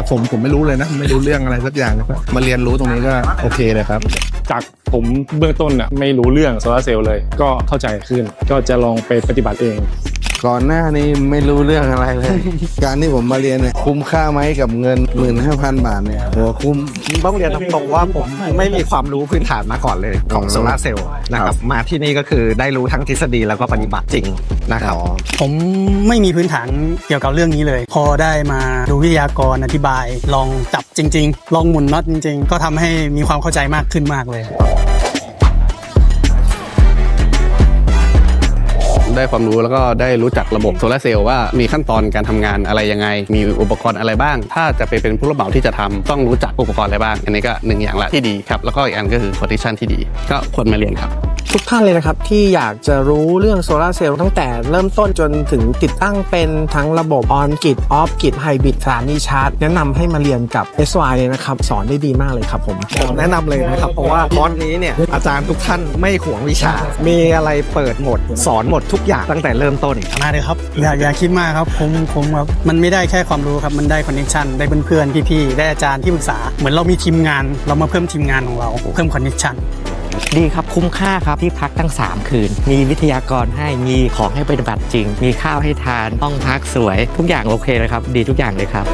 จากผมผมไม่รู้เลยนะ ไม่รู้เรื่องอะไรสักอย่างเลยครับมาเรียนรู้ตรงนี้ก็โอเคเลยครับ จากผมเบื้องต้นอะไม่รู้เรื่องโซลาร์เซลล์เลย ก็เข้าใจขึ้น ก็จะลองไปปฏิบัติเอง ก่อนหน้านี้ไม่รู้เรื่องอะไรเลย การที่ผมมาเรียนเนี่ยคุ้มค่าไหมกับเงิน 15,000 บาทเนี่ยโหคุ้ม ต้องเรียนตรงๆว่าผมไม่มีความรู้พื้นฐานมาก่อนเลยของโซลาร์เซลล์นะครับมาที่นี่ก็คือได้รู้ทั้งทฤษฎีแล้วก็ปฏิบัติจริงนะครับ ผมไม่มีพื้นฐานเกี่ยวกับเรื่องนี้เลย พอได้มาดูวิทยากรอธิบาย ลองจับจริง ๆ ลองหมุนน็อตจริง ๆ ก็ทำให้มีความเข้าใจมากขึ้นมากเลย ได้ความรู้แล้วก็ได้รู้จักระบบโซลาร์เซลล์ว่ามีขั้นตอนการทำงานอะไรยังไง มีอุปกรณ์อะไรบ้าง ถ้าจะไปเป็นผู้รับเหมาที่จะทำต้องรู้จักอุปกรณ์อะไรบ้าง อันนี้ก็หนึ่งอย่างละที่ดีครับ แล้วก็อีกอันก็คือคอนดิชันที่ดี ก็ควรมาเรียนครับ ทุกท่านเลยนะครับ ที่อยากจะรู้เรื่องโซลาร์เซลล์ตั้งแต่เริ่มต้นจนถึงติดตั้งเป็นทั้งระบบออนกิดออฟกิดไฮบริดสถานีชาร์จแนะนำให้มาเรียนกับ SY เลยนะครับ สอนได้ดีมากเลยครับผมผมแนะนำเลยนะครับ เพราะว่าคอร์สนี้เนี่ยอาจารย์ทุกท่านไม่หวงวิชา มีอะไรเปิดหมด สอนหมดทุกอย่างตั้งแต่เริ่มต้นมาเลยครับ อย่าอย่าคิดมากครับผมผมครับมันไม่ได้แค่ความรู้ครับมันได้คอนเนคชันได้เพื่อนๆพี่ๆได้อาจารย์ที่ปรึกษาเหมือนเรามีทีมงาน เรามาเพิ่มทีมงานของเราเพิ่มคอนเนคชัน ดีครับคุ้มค่าครับที่พักตั้ง 3 คืน มีวิทยากรให้มีของให้ปฏิบัติจริง มีข้าวให้ทานห้องพักสวย ทุกอย่างโอเคเลยครับ ดีทุกอย่างเลยครับ